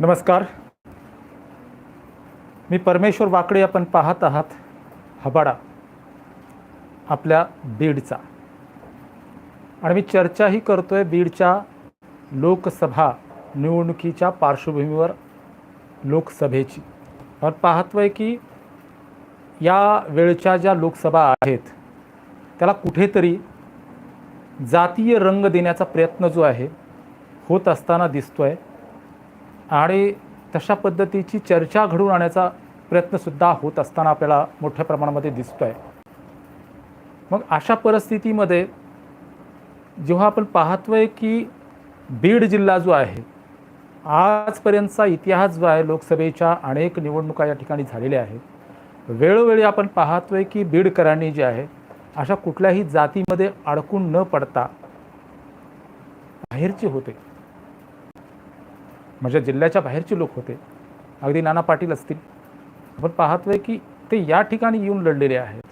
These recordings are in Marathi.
नमस्कार. मी परमेश्वर वाकडे आपण पाहत आहात हबाडा आपल्या बीडचा. आणि मी चर्चाही करतो आहे बीडच्या लोकसभा निवडणुकीच्या पार्श्वभूमीवर लोकसभेची. आपण पाहतोय की या वेळच्या ज्या लोकसभा आहेत त्याला कुठेतरी जातीय रंग देण्याचा प्रयत्न जो आहे होत असताना दिसतो आहे आणि तशा पद्धतीची चर्चा घडवून आणण्याचा प्रयत्नसुद्धा होत असताना आपल्याला मोठ्या प्रमाणामध्ये दिसतो आहे मग अशा परिस्थितीमध्ये जेव्हा आपण पाहतोय की बीड जिल्हा जो आहे आजपर्यंतचा इतिहास जो आहे लोकसभेच्या अनेक निवडणुका या ठिकाणी झालेल्या आहेत. वेळोवेळी आपण पाहतोय की बीडकरांनी जे आहे अशा कुठल्याही जातीमध्ये अडकून न पडता बाहेरचे होते. म्हणजे जिल्ह्याच्या बाहेरचे लोक होते. अगदी नाना पाटील असतील. आपण पाहतोय की ते या ठिकाणी येऊन लढलेले आहेत.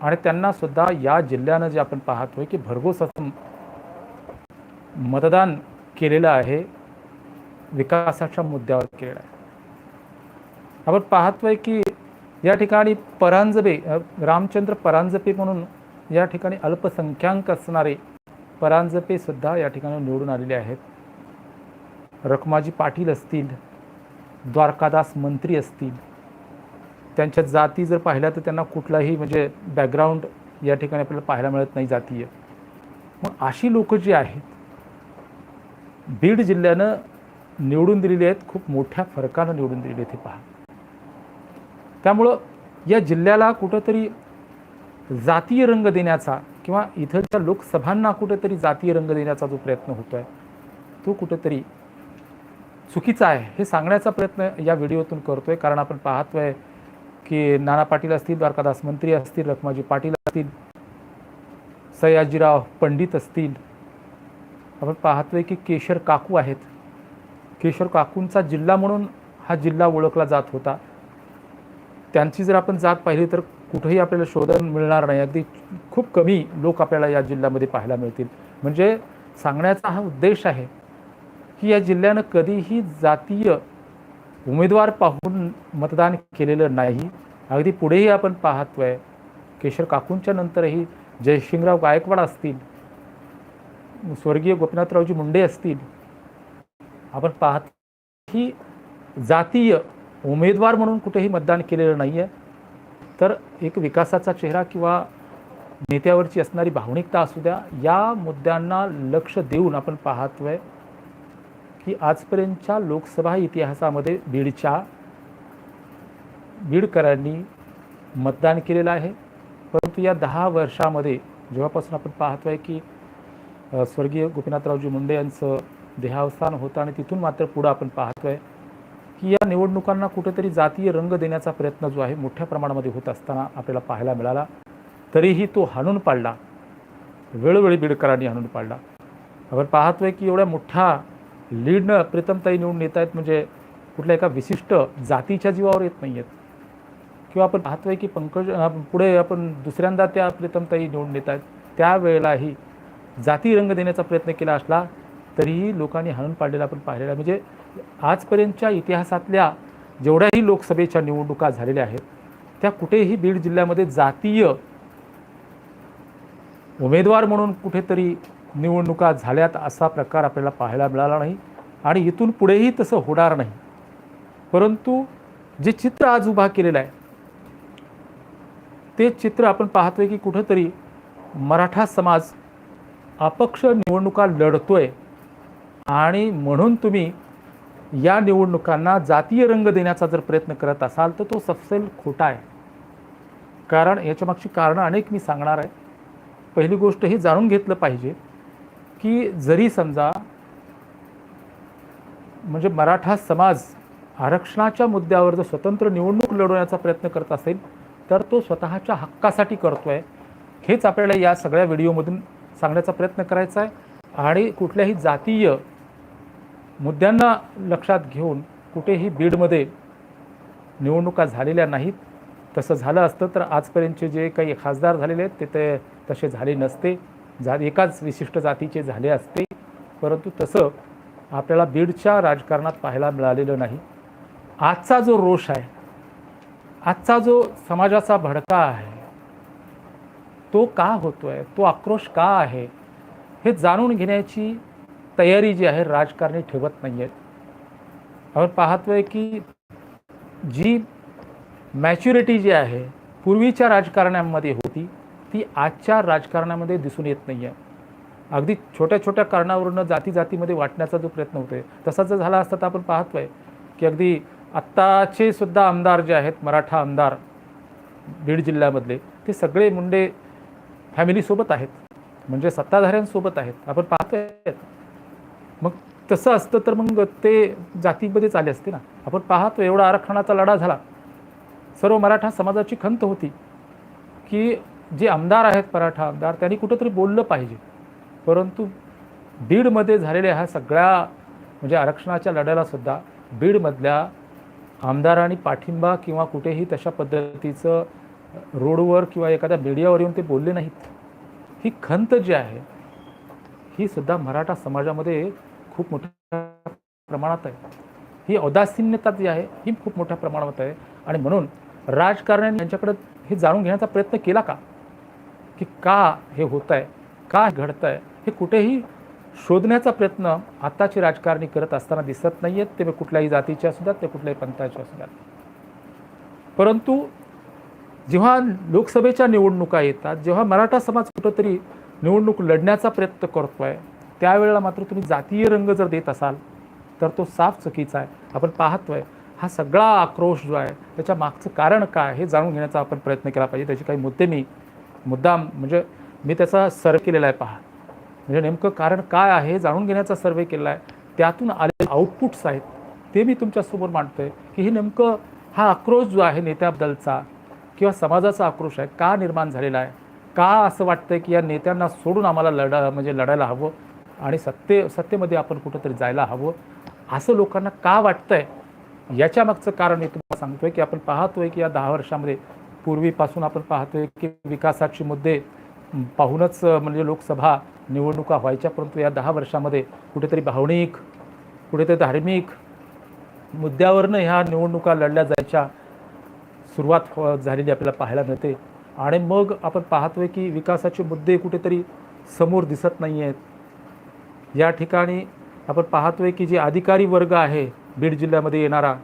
आणि त्यांना सुद्धा या जिल्ह्यानं जे आपण पाहतोय की भरघोस असं मतदान केलेलं आहे. विकासाच्या मुद्द्यावर केलेलं आहे. आपण पाहतोय की या ठिकाणी परांजपे रामचंद्र परांजपे म्हणून या ठिकाणी अल्पसंख्याक असणारे परांजपे सुद्धा या ठिकाणी निवडून आलेले आहेत. रखमाजी पाटील असतील द्वारकादास मंत्री असतील त्यांच्या जाती जर पाहिल्या तर त्यांना कुठलाही म्हणजे बॅकग्राऊंड या ठिकाणी आपल्याला पाहायला मिळत नाही जातीय. मग अशी लोक जी आहेत बीड जिल्ह्यानं निवडून दिलेली आहेत खूप मोठ्या फरकानं निवडून दिलेली आहेत हे पहा. त्यामुळं या जिल्ह्याला कुठंतरी जातीय रंग देण्याचा किंवा इथलच्या लोकसभांना कुठेतरी जातीय रंग देण्याचा जो प्रयत्न होतो आहे तो कुठेतरी चुकीचं आहे. हे सांगण्याचा प्रयत्न या व्हिडिओतून करतो आहे कारण आपण पाहतोय की नाना पाटील असतील द्वारकादास मंत्री असतील रखमाजी पाटील असतील सयाजीराव पंडित असतील. आपण पाहतोय की केशर काकू आहेत. केशर काकूंचा जिल्हा म्हणून हा जिल्हा ओळखला जात होता. त्यांची जर आपण जात पाहिली तर कुठेही आपल्याला शोधन मिळणार नाही. अगदी खूप कमी लोक आपल्याला या जिल्ह्यामध्ये पाहायला मिळतील. म्हणजे सांगण्याचा हा उद्देश आहे. की या जिल्ह्यानं कधीही जातीय उमेदवार पाहून मतदान केलेलं नाही. अगदी पुढेही आपण पाहतोय केशर काकूंच्या नंतरही जयसिंगराव गायकवाड असतील स्वर्गीय गोपीनाथरावजी मुंडे असतील आपण पाहत ही जातीय उमेदवार म्हणून कुठेही मतदान केलेलं नाही आहे तर एक विकासाचा चेहरा किंवा नेत्यावरची असणारी भावनिकता असू द्या या मुद्द्यांना लक्ष देऊन आपण पाहतोय. की आजपर्यंतच्या लोकसभा इतिहासामध्ये बीडच्या बीडकरांनी मतदान केलेलं आहे. परंतु या दहा वर्षामध्ये जेव्हापासून आपण पाहतो आहे की स्वर्गीय गोपीनाथरावजी मुंडे यांचं देहावसान होतं आणि तिथून मात्र पुढं आपण पाहतो आहे की या निवडणुकांना कुठेतरी जातीय रंग देण्याचा प्रयत्न जो आहे मोठ्या प्रमाणामध्ये होत असताना आपल्याला पाहायला मिळाला. तरीही तो हाणून पाडला. वेळोवेळी बीडकरांनी हाणून पाडला. आपण पाहतोय की एवढ्या मोठ्या लीडनं प्रीतमताई निवडून येत आहेत म्हणजे कुठल्या एका विशिष्ट जातीच्या जीवावर येत नाही आहेत किंवा आपण पाहतोय की पंकज पुढे आपण दुसऱ्यांदा त्या प्रीतमताई निवडून येत आहेत त्यावेळेलाही जाती रंग देण्याचा प्रयत्न केला असला तरीही लोकांनी हाणून पाडलेला आपण पाहिलेला आहे. म्हणजे आजपर्यंतच्या इतिहासातल्या जेवढ्याही लोकसभेच्या निवडणुका झालेल्या आहेत त्या कुठेही बीड जिल्ह्यामध्ये जातीय उमेदवार म्हणून कुठेतरी निवडणुका झाल्यात असा प्रकार आपल्याला पाहायला मिळाला नाही आणि इथून पुढेही तसं होणार नाही. परंतु जे चित्र आज उभा केलेलं आहे ते चित्र आपण पाहतोय की कुठंतरी मराठा समाज अपक्ष निवडणुका लढतोय आणि म्हणून तुम्ही या निवडणुकांना जातीय रंग देण्याचा जर प्रयत्न करत असाल तर तो सफसेल खोटा आहे. कारण याच्यामागची कारणं अनेक मी सांगणार आहे. पहिली गोष्ट हे जाणून घेतलं पाहिजे की जरी समजा म्हणजे मराठा समाज आरक्षणाच्या मुद्द्यावर जर स्वतंत्र निवडणूक लढवण्याचा प्रयत्न करत असेल तर तो स्वतःच्या हक्कासाठी करतो आहे हेच आपल्याला या सगळ्या व्हिडिओमधून सांगण्याचा प्रयत्न करायचा आहे. आणि कुठल्याही जातीय मुद्द्यांना लक्षात घेऊन कुठेही बीडमध्ये निवडणुका झालेल्या नाहीत. तसं झालं असतं तर आजपर्यंतचे जे काही खासदार झालेले आहेत ते ते तसे झाले नसते. जा एकाच विशिष्ट जातीचे झाले असते परंतु तसं आपल्याला बीडच्या राजकारणात पाहायला मिळालेलं नाही. आजचा जो रोष आहे आजचा जो समाजाचा भडका आहे तो का होतोय तो आक्रोश का आहे हे जाणून घेण्याची तयारी जी आहे राजकारणी ठेवत नाही आहेत आपण पाहतोय की जी मॅच्युरिटी जी आहे पूर्वीच्या राजकारण्यामध्ये होती ती आजच्या राजकारणामध्ये दिसून येत नाही आहे अगदी छोट्या छोट्या कारणावरून जाती जातीमध्ये वाटण्याचा जो प्रयत्न होतोय तसा जर झाला असता तर आपण पाहतोय की अगदी आत्ताचे सुद्धा आमदार जे आहेत मराठा आमदार बीड जिल्ह्यामधले ते सगळे मुंडे फॅमिलीसोबत आहेत. म्हणजे सत्ताधाऱ्यांसोबत आहेत. आपण पाहतोय. मग तसं असतं तर मग ते जातीमध्येच आले असते ना. आपण पाहतो एवढा आरक्षणाचा लढा झाला. सर्व मराठा समाजाची खंत होती की जे आमदार आहेत मराठा आमदार त्यांनी कुठंतरी बोललं पाहिजे. परंतु बीडमध्ये झालेल्या ह्या सगळ्या म्हणजे आरक्षणाच्या लढ्यालासुद्धा बीडमधल्या आमदारांनी पाठिंबा किंवा कुठेही तशा पद्धतीचं रोडवर किंवा एखाद्या मीडियावर येऊन ते बोलले नाहीत. ही खंत जी आहे ही सुद्धा मराठा समाजामध्ये खूप मोठ्या प्रमाणात आहे. ही औदासीन्यता जी आहे ही खूप मोठ्या प्रमाणात आहे. आणि म्हणून राजकारण्यांनी यांच्याकडे हे जाणून घेण्याचा प्रयत्न केला का? की का हे होत आहे का घडत आहे हे कुठेही शोधण्याचा प्रयत्न आत्ताची राजकारणी करत असताना दिसत नाही आहेत ते कुठल्याही जातीचे असू द्यात ते कुठल्याही पंथाचे असू द्यात. परंतु जेव्हा लोकसभेच्या निवडणुका येतात जेव्हा मराठा समाज कुठंतरी निवडणूक लढण्याचा प्रयत्न करतो आहे त्यावेळेला मात्र तुम्ही जातीय रंग जर देत असाल तर तो साफ चुकीचा आहे. आपण पाहतोय हा सगळा आक्रोश जो आहे त्याच्या मागचं कारण काय हे जाणून घेण्याचा आपण प्रयत्न केला पाहिजे. त्याचे काही मुद्दे मी मुद्दाम म्हणजे मी त्याचा सर्वे केलेला आहे पहा. म्हणजे नेमकं कारण काय आहे जाणून घेण्याचा सर्वे केला आहे. त्यातून आलेले आउटपुट्स आहेत ते मी तुमच्यासमोर मांडतो आहे की हे नेमकं हा आक्रोश जो आहे नेत्याबद्दलचा किंवा समाजाचा आक्रोश आहे का निर्माण झालेला आहे? का असं वाटतंय की या नेत्यांना सोडून आम्हाला लढा म्हणजे लढायला हवं आणि सत्ते सत्तेमध्ये आपण कुठंतरी जायला हवं? असं लोकांना का वाटतंय? आहे याच्यामागचं कारण मी तुम्हाला सांगतोय की आपण पाहतोय की या दहा वर्षामध्ये पूर्वीपासून आपण पाहतोय की विकासाचे मुद्दे पाहूनच म्हणजे लोकसभा निवडणुका व्हायच्या परंतु या दहा वर्षामध्ये कुठेतरी भावनिक कुठेतरी धार्मिक मुद्द्यावरनं ह्या निवडणुका लढल्या जायच्या सुरुवात हो, झालेली आपल्याला पाहायला मिळते. आणि मग आपण पाहतोय की विकासाचे मुद्दे कुठेतरी समोर दिसत नाही आहेत या ठिकाणी आपण पाहतोय की जे अधिकारी वर्ग आहे बीड जिल्ह्यामध्ये येणारा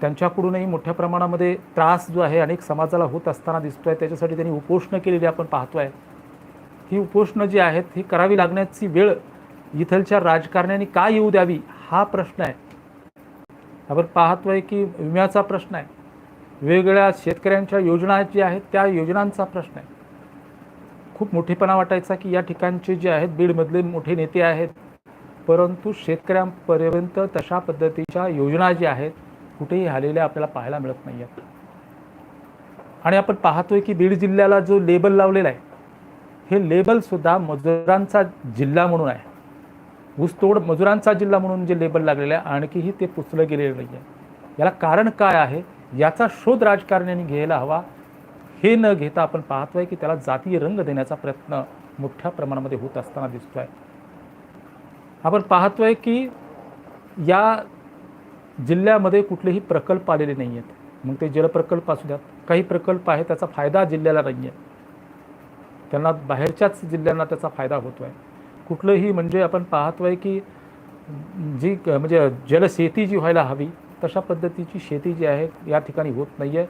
त्यांच्याकडूनही मोठ्या प्रमाणामध्ये त्रास जो आहे अनेक समाजाला होत असताना दिसतो आहे त्याच्यासाठी त्यांनी उपोषणं केलेली आपण पाहतो आहे ही उपोषणं जी आहेत ही करावी लागण्याची वेळ इथलच्या राजकारण्यांनी का येऊ द्यावी हा प्रश्न आहे. आपण पाहतो आहे की विम्याचा प्रश्न आहे. वेगवेगळ्या शेतकऱ्यांच्या योजना ज्या आहेत त्या योजनांचा प्रश्न आहे. खूप मोठेपणा वाटायचा की या ठिकाणचे जे आहेत बीडमधले मोठे नेते आहेत. परंतु शेतकऱ्यांपर्यंत तशा पद्धतीच्या योजना ज्या आहेत कुठेही आलेल्या आपल्याला पाहायला मिळत नाही आहेत आणि आपण पाहतोय की बीड जिल्ह्याला जो लेबल लावलेला आहे हे लेबलसुद्धा मजुरांचा जिल्हा म्हणून आहे. ऊसतोड मजुरांचा जिल्हा म्हणून जे लेबल लागलेलं आहे आणखीही ते पुचलं गेलेलं नाही आहे याला कारण काय आहे याचा शोध राजकारण्यांनी घ्यायला हवा हे न घेता आपण पाहतोय की त्याला जातीय रंग देण्याचा प्रयत्न मोठ्या प्रमाणामध्ये होत असताना दिसतोय. आपण पाहतोय की या जिल्ह्यामध्ये कुठलेही प्रकल्प आलेले नाही आहेत मग ते जलप्रकल्प असू द्यात. काही प्रकल्प आहे त्याचा फायदा जिल्ह्याला नाही आहे त्यांना बाहेरच्याच जिल्ह्यांना त्याचा फायदा होतो आहे कुठलंही म्हणजे आपण पाहतो आहे की जी क- म्हणजे जलशेती जी व्हायला हवी तशा पद्धतीची शेती जी आहे या ठिकाणी होत नाही आहे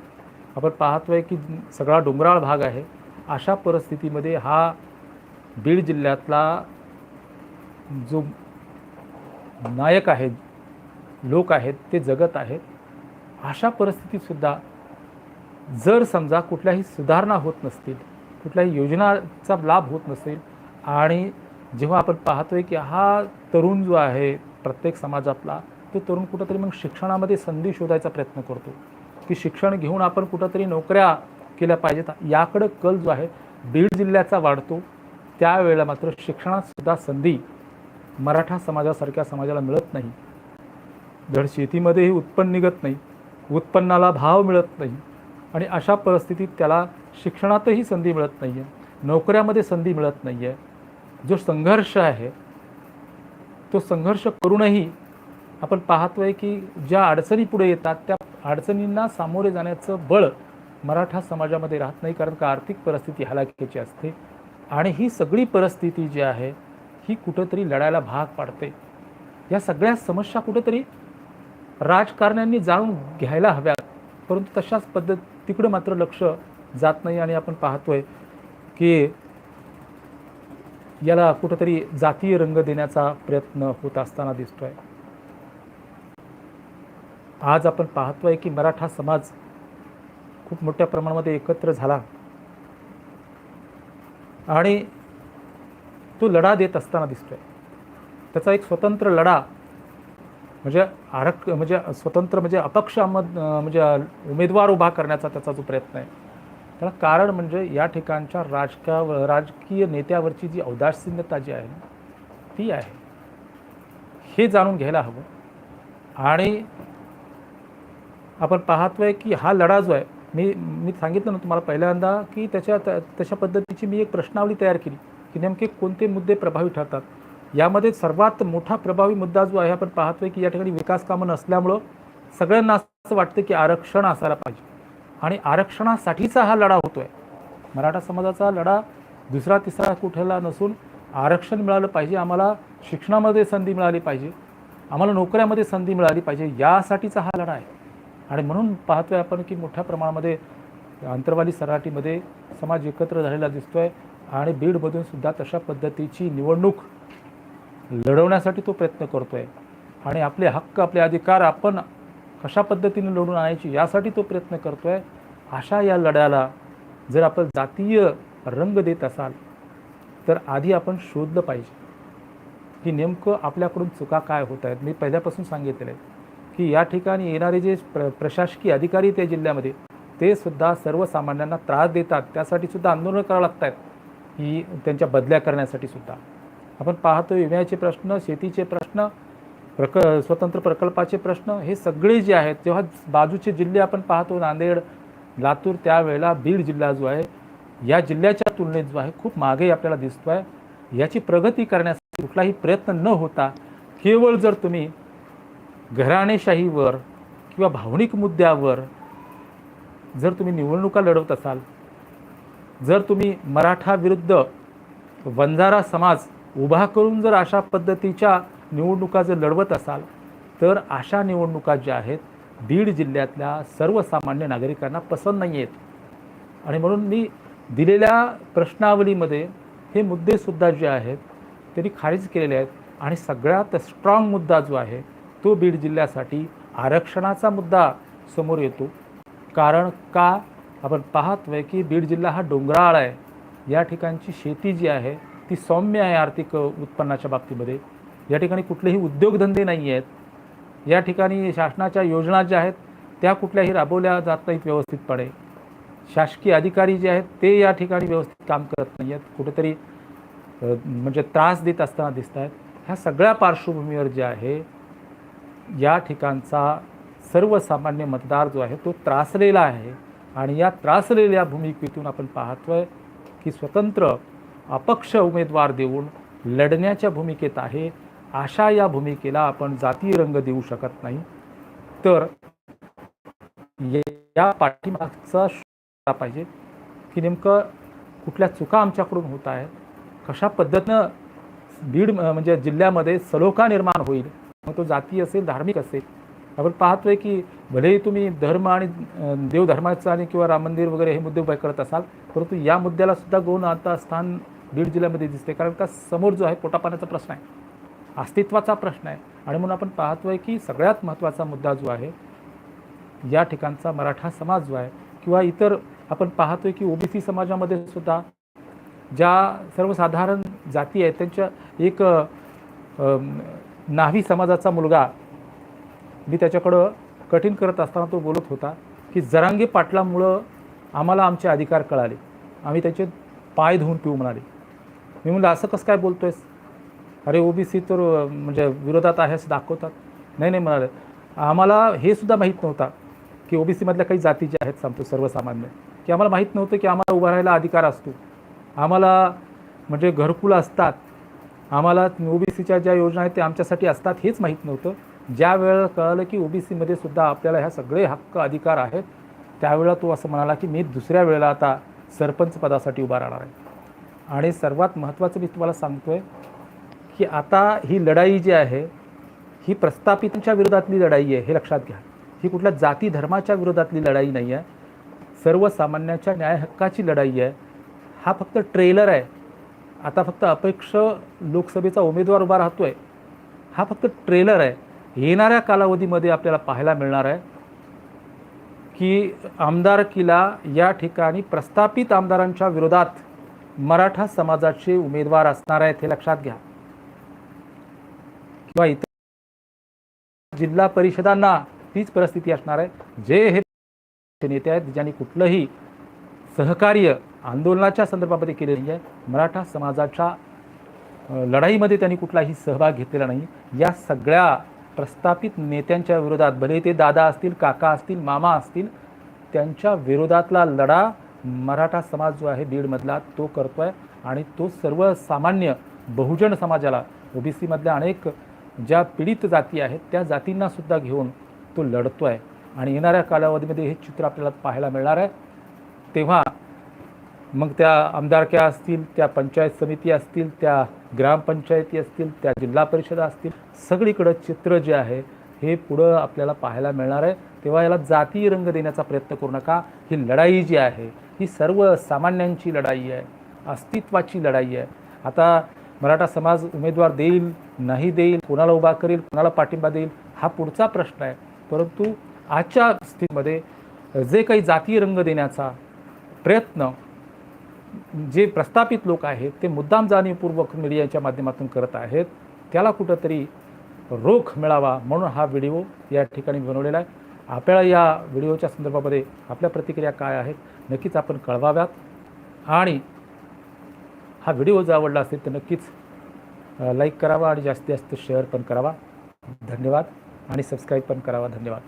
आपण पाहतो आहे की सगळा डोंगराळ भाग आहे. अशा परिस्थितीमध्ये हा बीड जिल्ह्यातला जो नायक आहे लोक आहेत ते जगत आहेत. अशा परिस्थितीतसुद्धा जर समजा कुठल्याही सुधारणा होत नसतील कुठल्याही योजनाचा लाभ होत नसेल आणि जेव्हा आपण पाहतोय की हा तरुण जो आहे प्रत्येक समाजातला तो तरुण कुठंतरी मग शिक्षणामध्ये संधी शोधायचा प्रयत्न करतो. की शिक्षण घेऊन आपण कुठंतरी नोकऱ्या केल्या पाहिजेत. याकडं कल जो आहे बीड जिल्ह्याचा वाढतो. त्यावेळेला मात्र शिक्षणातसुद्धा संधी मराठा समाजासारख्या समाजाला मिळत नाही. धड शेतीमध्येही उत्पन्न निघत नाही उत्पन्नाला भाव मिळत नाही आणि अशा परिस्थितीत त्याला शिक्षणातही संधी मिळत नाही आहे नोकऱ्यामध्ये संधी मिळत नाही आहे जो संघर्ष आहे तो संघर्ष करूनही आपण पाहतोय की ज्या अडचणी पुढे येतात त्या अडचणींना सामोरे जाण्याचं बळ मराठा समाजामध्ये राहत नाही कारण का आर्थिक परिस्थिती हलाखीची असते आणि ही सगळी परिस्थिती जी आहे ही कुठंतरी लढायला भाग पाडते. या सगळ्या समस्या कुठंतरी राजकारण्यांनी जाणून घ्यायला हव्यात. परंतु तशाच पद्धत तिकडं मात्र लक्ष जात नाही आणि आपण पाहतोय की याला कुठंतरी जातीय रंग देण्याचा प्रयत्न होत असताना दिसतोय. आज आपण पाहतोय की मराठा समाज खूप मोठ्या प्रमाणामध्ये एकत्र झाला. आणि तो लढा देत असताना दिसतोय. त्याचा एक स्वतंत्र लढा म्हणजे आरक म्हणजे स्वतंत्र म्हणजे अपक्ष म्हणजे उमेदवार उभा करण्याचा त्याचा जो प्रयत्न आहे. त्याला कारण म्हणजे या ठिकाणच्या राजका राजकीय नेत्यावरची जी औदासीन्यता जी आहे ती आहे. हे जाणून घ्यायला हवं. आणि आपण पाहतोय की हा लढा जो आहे मी मी सांगितलं ना तुम्हाला पहिल्यांदा की त्याच्या त्या- तशा पद्धतीची मी एक प्रश्नावली तयार केली की नेमके कोणते मुद्दे प्रभावी ठरतात. यामध्ये सर्वात मोठा प्रभावी मुद्दा जो आहे आपण पाहतोय की या ठिकाणी विकास कामं नसल्यामुळं सगळ्यांना असं वाटतं की आरक्षण असायला पाहिजे. आणि आरक्षणासाठीचा हा लढा होतोय. मराठा समाजाचा लढा दुसरा तिसरा कुठला नसून आरक्षण मिळालं पाहिजे. आम्हाला शिक्षणामध्ये संधी मिळाली पाहिजे. आम्हाला नोकऱ्यामध्ये संधी मिळाली पाहिजे. यासाठीचा हा लढा आहे. आणि म्हणून पाहतोय आपण की मोठ्या प्रमाणामध्ये अंतरवाली सराटीमध्ये समाज एकत्र झालेला दिसतोय. आणि बीडमधून सुद्धा तशा पद्धतीची निवडणूक लढवण्यासाठी तो प्रयत्न करतोय. आणि आपले हक्क आपले अधिकार आपण कशा पद्धतीने लढून आणायची यासाठी तो प्रयत्न करतोय. अशा या लढ्याला जर आपण जातीय रंग देत असाल तर आधी आपण शोधलं पाहिजे की नेमकं आपल्याकडून चुका काय होत आहेत. मी पहिल्यापासून सांगितलेलं आहे की या ठिकाणी येणारे जे प्र प्रशासकीय अधिकारी त्या जिल्ह्यामध्ये ते सुद्धा सर्वसामान्यांना त्रास देतात. त्यासाठी सुद्धा आंदोलनं करावं लागत आहेत ही त्यांच्या बदल्या करण्यासाठी सुद्धा. आपण पाहतो विम्याचे प्रश्न शेतीचे प्रश्न प्रक स्वतंत्र प्रकल्पाचे प्रश्न हे सगळे जे आहेत तेव्हा बाजूचे जिल्हे आपण पाहतो नांदेड लातूर त्यावेळेला बीड जिल्हा जो आहे या जिल्ह्याच्या तुलनेत जो आहे खूप मागे आपल्याला दिसतो आहे याची प्रगती करण्यासाठी कुठलाही प्रयत्न न होता केवळ जर तुम्ही घराणेशाहीवर किंवा भावनिक मुद्द्यावर जर तुम्ही निवडणुका लढवत असाल जर तुम्ही मराठा विरुद्ध वंजारा समाज उभा करून जर अशा पद्धतीच्या निवडणुका जर लढवत असाल तर अशा निवडणुका ज्या आहेत बीड जिल्ह्यातल्या सर्वसामान्य नागरिकांना पसंत नाही आहेत. आणि म्हणून मी दिलेल्या प्रश्नावलीमध्ये हे मुद्देसुद्धा जे आहेत त्यांनी खारिज केलेले आहेत. आणि सगळ्यात स्ट्रॉंग मुद्दा जो आहे तो बीड जिल्ह्यासाठी आरक्षणाचा मुद्दा समोर येतो. कारण का? आपण पाहतोय की बीड जिल्हा हा डोंगराळ आहे. या ठिकाणची शेती जी आहे ती सौम्य आहे आर्थिक उत्पन्नाच्या बाबतीमध्ये. या ठिकाणी कुठलेही उद्योगधंदे नाही आहेत. या ठिकाणी शासनाच्या योजना ज्या आहेत त्या कुठल्याही राबवल्या जात नाहीत व्यवस्थितपणे. शासकीय अधिकारी जे आहेत ते या ठिकाणी व्यवस्थित काम करत नाही आहेत. कुठेतरी म्हणजे त्रास देत असताना दिसत आहेत. ह्या सगळ्या पार्श्वभूमीवर जे आहे या ठिकाणचा सर्वसामान्य मतदार जो आहे तो त्रासलेला आहे. आणि या त्रासलेल्या भूमिकेतून आपण पाहतोय की स्वतंत्र अपक्ष उमेदवार देऊन लढण्याच्या भूमिकेत आहे अशा या भूमिकेला आपण जातीय रंग देऊ शकत नाही. तर या पाठीमागचा शोधला पाहिजे की नेमकं कुठल्या चुका आमच्याकडून होत आहेत कशा पद्धतीनं बीड म्हणजे जिल्ह्यामध्ये सलोखा निर्माण होईल मग तो जाती असेल धार्मिक असेल. आपण पाहतोय की भलेही तुम्ही धर्म आणि अं, देवधर्माचं आणि किंवा राम मंदिर वगैरे हे मुद्दे उभे करत असाल परंतु या मुद्द्याला सुद्धा गौण आता स्थान बीड जिल्ह्यामध्ये दिसते. कारण का समोर जो आहे पोटापाण्याचा प्रश्न आहे. अस्तित्वाचा प्रश्न आहे. आणि म्हणून आपण पाहतोय की सगळ्यात महत्त्वाचा मुद्दा जो आहे या ठिकाणचा मराठा समाज जो आहे किंवा इतर आपण पाहतोय की ओबीसी समाजामध्ये सुद्धा ज्या सर्वसाधारण जाती आहेत त्यांच्या एक नावी समाजाचा मुलगा मी त्याच्याकडं कठीण करत असताना तो बोलत होता की जरांगी पाटलामुळं आम्हाला आमचे अधिकार कळाले. आम्ही त्याचे पाय धुवून पिऊ म्हणाले. मी म्हणलं असं कसं काय बोलतो आहेस अरे ओबीसी तर म्हणजे विरोधात आहे असं दाखवतात. नाही नाही म्हणाले. आम्हाला हे सुद्धा माहीत नव्हता की ओबीसीमधल्या काही जाती ज्या आहेत सांगतो सर्वसामान्य की आम्हाला माहीत नव्हतं की आम्हाला उभा राहायला अधिकार असतो. आम्हाला म्हणजे घरकुल असतात. आम्हाला ओबीसीच्या ज्या योजना आहेत ते आमच्यासाठी असतात हेच माहीत नव्हतं. ज्या वेळेला कळलं की ओबीसीमध्ये सुद्धा आपल्याला ह्या सगळे हक्क अधिकार आहेत त्यावेळेला तो असं म्हणाला की मी दुसऱ्या वेळेला आता सरपंच पदासाठी उभा राहणार आहे. आणि सर्वात महत्त्वाचं मी तुम्हाला सांगतो आहे की आता ही लढाई जी आहे ही प्रस्थापितांच्या विरोधातली लढाई आहे हे लक्षात घ्या. ही कुठल्या जाती धर्माच्या विरोधातली लढाई नाही आहे. सर्वसामान्याच्या न्याय हक्काची लढाई आहे. हा फक्त ट्रेलर आहे. आता फक्त अपेक्ष लोकसभेचा उमेदवार उभा राहतोय. हा फक्त ट्रेलर आहे. येणाऱ्या कालावधीमध्ये आपल्याला पाहायला मिळणार आहे की आमदारकीला या ठिकाणी प्रस्थापित आमदारांच्या विरोधात मराठा समाजाचे उमेदवार असणार आहेत हे लक्षात घ्या. किंवा इतर जिल्हा परिषदांना तीच परिस्थिती असणार आहे. जे हे नेते आहेत ज्यांनी कुठलंही सहकार्य आंदोलनाच्या संदर्भामध्ये केले नाही आहे मराठा समाजाच्या लढाईमध्ये त्यांनी कुठलाही सहभाग घेतलेला नाही. या सगळ्या प्रस्थापित नेत्यांच्या विरोधात भले ते दादा असतील काका असतील मामा असतील त्यांच्या विरोधातला लढा मराठा समाज जो आहे बीडमधला तो करतो आहे आणि तो सर्वसामान्य बहुजन समाजाला ओबीसीमधल्या अनेक ज्या पीडित जाती आहेत त्या जातींनासुद्धा घेऊन तो लढतो आहे आणि येणाऱ्या कालावधीमध्ये हे चित्र आपल्याला पाहायला मिळणार आहे. तेव्हा मग त्या आमदारक्या असतील त्या पंचायत समिती असतील त्या ग्रामपंचायती असतील त्या जिल्हा परिषदा असतील सगळीकडं चित्र जे आहे हे पुढं आपल्याला पाहायला मिळणार आहे. तेव्हा याला जातीय रंग देण्याचा प्रयत्न करू नका. ही लढाई जी आहे ही सर्वसामान्यांची लढाई आहे अस्तित्वाची लढाई आहे. आता मराठा समाज उमेदवार देईल नाही देईल कोणाला उभा करेल कोणाला पाठिंबा देईल हा पुढचा प्रश्न आहे. परंतु आजच्या स्थितीमध्ये जे काही जातीय रंग देण्याचा प्रयत्न जे प्रस्थापित लोक आहेत ते मुद्दाम जाणीवपूर्वक मीडियाच्या माध्यमातून करत आहेत. त्याला कुठंतरी रोख मिळावा म्हणून हा व्हिडिओ या ठिकाणी बनवलेला आहे. आपल्याला या व्हिडिओच्या संदर्भामध्ये आपल्या प्रतिक्रिया काय आहेत नक्कीच आपण कळवाव्यात. आणि हा व्हिडिओ जर आवडला असेल तर नक्कीच लाईक करावा आणि जास्तीत जास्त शेअर पण करावा. धन्यवाद आणि सबस्क्राईब पण करावा. धन्यवाद.